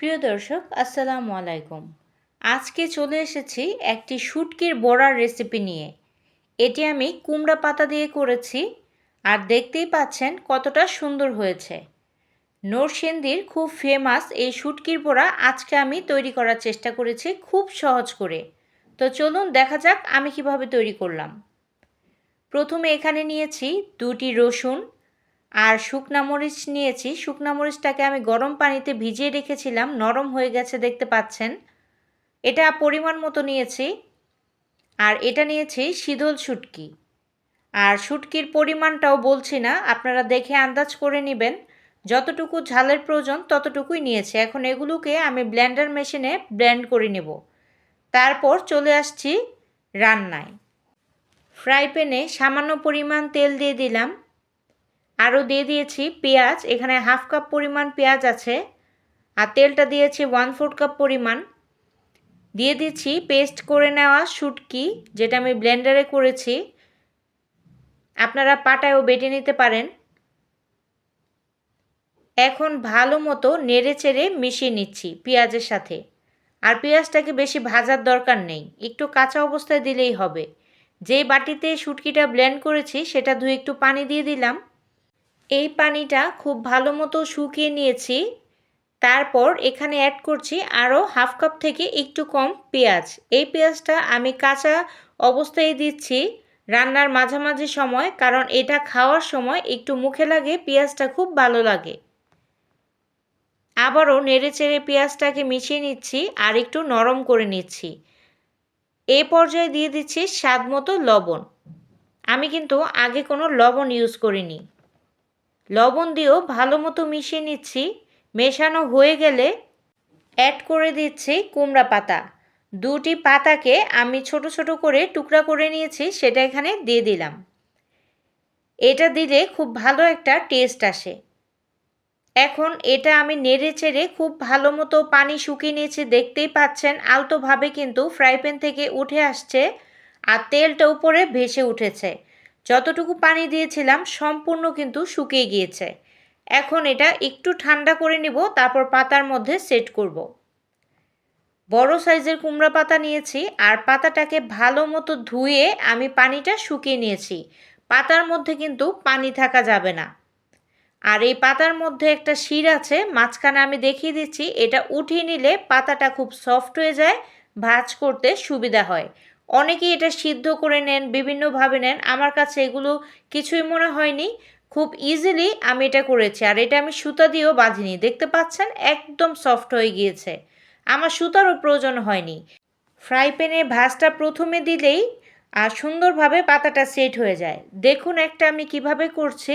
প্রিয় দর্শক, আসসালামু আলাইকুম। আজকে চলে এসেছি একটি শুটকির বড়ার রেসিপি নিয়ে। এটি আমি কুমড়া পাতা দিয়ে করেছি আর দেখতেই পাচ্ছেন কতটা সুন্দর হয়েছে। নরসিংদীর খুব ফেমাস এই শুটকির বড়া আজকে আমি তৈরি করার চেষ্টা করেছি খুব সহজ করে। তো চলুন দেখা যাক আমি কীভাবে তৈরি করলাম। প্রথমে এখানে নিয়েছি দুটি রসুন আর শুকনা মরিচ নিয়েছি। শুকনা মরিচটাকে আমি গরম পানিতে ভিজিয়ে রেখেছিলাম। নরম হয়ে গেছে, দেখতে পাচ্ছেন। এটা পরিমাণ মতো নিয়েছি। আর এটা নিয়েছি শীতল শুটকি। আর শুটকির পরিমাণটাও বলছি না, আপনারা দেখে আন্দাজ করে নেবেন। যতটুকু ঝালের প্রয়োজন, ততটুকুই নিয়েছি। এখন এগুলোকে আমি ব্লেন্ডার মেশিনে ব্লেন্ড করে নেব। তারপর চলে আসছি রান্নায়। ফ্রাই প্যানে সামান্য পরিমাণ তেল দিয়ে দিলাম। আরও দিয়ে দিয়েছি পেঁয়াজ, এখানে হাফ কাপ পরিমাণ পেঁয়াজ আছে, আর তেলটা দিয়েছি ওয়ান ফোর কাপ পরিমাণ। দিয়ে দিচ্ছি পেস্ট করে নেওয়া শুটকি, যেটা আমি ব্লেন্ডারে করেছি। আপনারা পাটায়ও বেটে নিতে পারেন। এখন ভালো মতো নেড়ে চেড়ে মিশিয়ে নিচ্ছি পেঁয়াজের সাথে। আর পেঁয়াজটাকে বেশি ভাজার দরকার নেই, একটু কাঁচা অবস্থায় দিলেই হবে। যেই বাটিতে শুটকিটা ব্লেন্ড করেছি, সেটা ধুয়ে একটু পানি দিয়ে দিলাম। এই পানিটা খুব ভালো মতো শুকিয়ে নিয়েছি। তারপর এখানে অ্যাড করছি আরও হাফ কাপ থেকে একটু কম পেঁয়াজ। এই পেঁয়াজটা আমি কাঁচা অবস্থায় দিচ্ছি রান্নার মাঝামাঝি সময়, কারণ এটা খাওয়ার সময় একটু মুখে লাগে, পেঁয়াজটা খুব ভালো লাগে। আবারও নেড়ে চেড়ে পেঁয়াজটাকে মিশিয়ে নিচ্ছি আর একটু নরম করে নিচ্ছি। এ পর্যায়ে দিয়ে দিচ্ছি স্বাদ মতো লবণ। আমি কিন্তু আগে কোনো লবণ ইউজ করিনি। লবণ দিয়েও ভালো মতো মিশিয়ে নিচ্ছি। মেশানো হয়ে গেলে অ্যাড করে দিচ্ছি কুমড়া পাতা। দুটি পাতাকে আমি ছোট ছোট করে টুকরা করে নিয়েছি, সেটা এখানে দিয়ে দিলাম। এটা দিলে খুব ভালো একটা টেস্ট আসে। এখন এটা আমি নেড়ে চেড়ে খুব ভালো মতো পানি শুকিয়ে নিয়েছি, দেখতেই পাচ্ছেন, আলতোভাবে কিন্তু ফ্রাই প্যান থেকে উঠে আসছে আর তেলটা উপরে ভেসে উঠেছে। যতটুকু পানি দিয়েছিলাম সম্পূর্ণ কিন্তু শুকিয়ে গিয়েছে। এখন এটা একটু ঠান্ডা করে নিব, তারপর পাতার মধ্যে সেট করব। বড় সাইজের কুমড়া পাতা নিয়েছি আর পাতাটাকে ভালো মতো ধুয়ে আমি পানিটা শুকিয়ে নিয়েছি। পাতার মধ্যে কিন্তু পানি থাকা যাবে না। আর এই পাতার মধ্যে একটা শির আছে, মাঝখানে আমি দেখিয়ে দিচ্ছি, এটা উঠিয়ে নিলে পাতাটা খুব সফট হয়ে যায়, ভাজ করতে সুবিধা হয়। অনেকেই এটা সিদ্ধ করে নেন, বিভিন্নভাবে নেন। আমার কাছে এগুলো কিছুই মনে হয়নি। খুব ইজিলি আমি এটা করেছি। আর এটা আমি সুতা দিয়েও বাঁধিনি। দেখতে পাচ্ছেন? একদম সফট হয়ে গিয়েছে। আমার সুতারও প্রয়োজন হয়নি। ফ্রাই প্যানে ভাজটা প্রথমে দিলেই আর সুন্দরভাবে পাতাটা সেট হয়ে যায়। দেখুন একটা আমি কীভাবে করছি।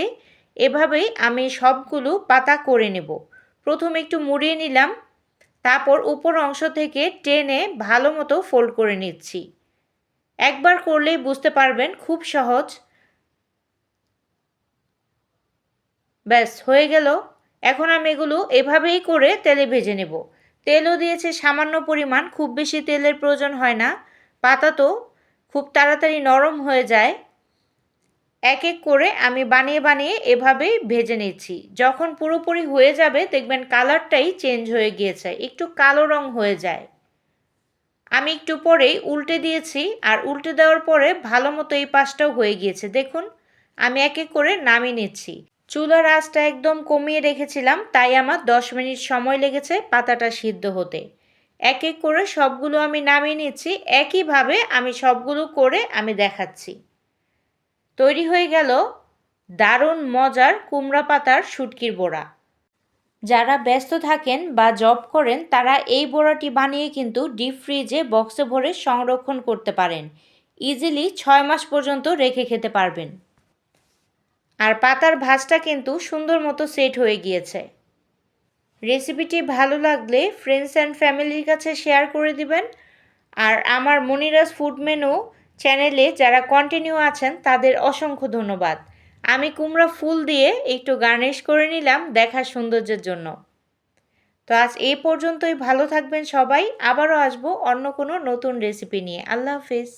এভাবেই আমি সবগুলো পাতা করে নেব। প্রথমে একটু মুড়িয়ে নিলাম। তারপর উপর অংশ থেকে টেনে ভালো মতো ফোল্ড করে নিচ্ছি। একবার করলেই বুঝতে পারবেন, খুব সহজ। ব্যাস, হয়ে গেল। এখন আমি এগুলো এভাবেই করে তেলে ভেজে নেব। তেলও দিয়েছে সামান্য পরিমাণ, খুব বেশি তেলের প্রয়োজন হয় না। পাতা তো খুব তাড়াতাড়ি নরম হয়ে যায়। এক এক করে আমি বানিয়ে বানিয়ে এভাবেই ভেজে নিচ্ছি। যখন পুরোপুরি হয়ে যাবে, দেখবেন কালারটাই চেঞ্জ হয়ে গিয়েছে, একটু কালো রং হয়ে যায়। আমি একটু পরেই উল্টে দিয়েছি আর উল্টে দেওয়ার পরে ভালো মতো এই পাশটাও হয়ে গিয়েছে। দেখুন, আমি এক এক করে নামিয়ে নিচ্ছি। চুলার আঁচটা একদম কমিয়ে রেখেছিলাম, তাই আমার দশ মিনিট সময় লেগেছে পাতাটা সিদ্ধ হতে। এক এক করে সবগুলো আমি নামিয়ে নিচ্ছি, একইভাবে আমি সবগুলো করে আমি দেখাচ্ছি। তৈরি হয়ে গেল দারুণ মজার কুমড়া পাতার শুটকির বোড়া। যারা ব্যস্ত থাকেন বা জব করেন, তারা এই বড়াটি বানিয়ে কিন্তু ডিপ ফ্রিজে বক্সে ভরে সংরক্ষণ করতে পারেন। ইজিলি ছয় মাস পর্যন্ত রেখে খেতে পারবেন। আর পাতার ভাজটা কিন্তু সুন্দর মতো সেট হয়ে গিয়েছে। রেসিপিটি ভালো লাগলে ফ্রেন্ডস অ্যান্ড ফ্যামিলির কাছে শেয়ার করে দিবেন। আর আমার মনিরাজ ফুড মেনু চ্যানেলে যারা কন্টিনিউ আছেন, তাদের অসংখ্য ধন্যবাদ। আমি কুমড়া ফুল দিয়ে একটু গার্নিশ করে নিলাম দেখার সৌন্দর্যের জন্য। তো আজ এই পর্যন্তই, ভালো থাকবেন সবাই। আবারও আসব অন্য কোনো নতুন রেসিপি নিয়ে। আল্লাহ হাফিজ।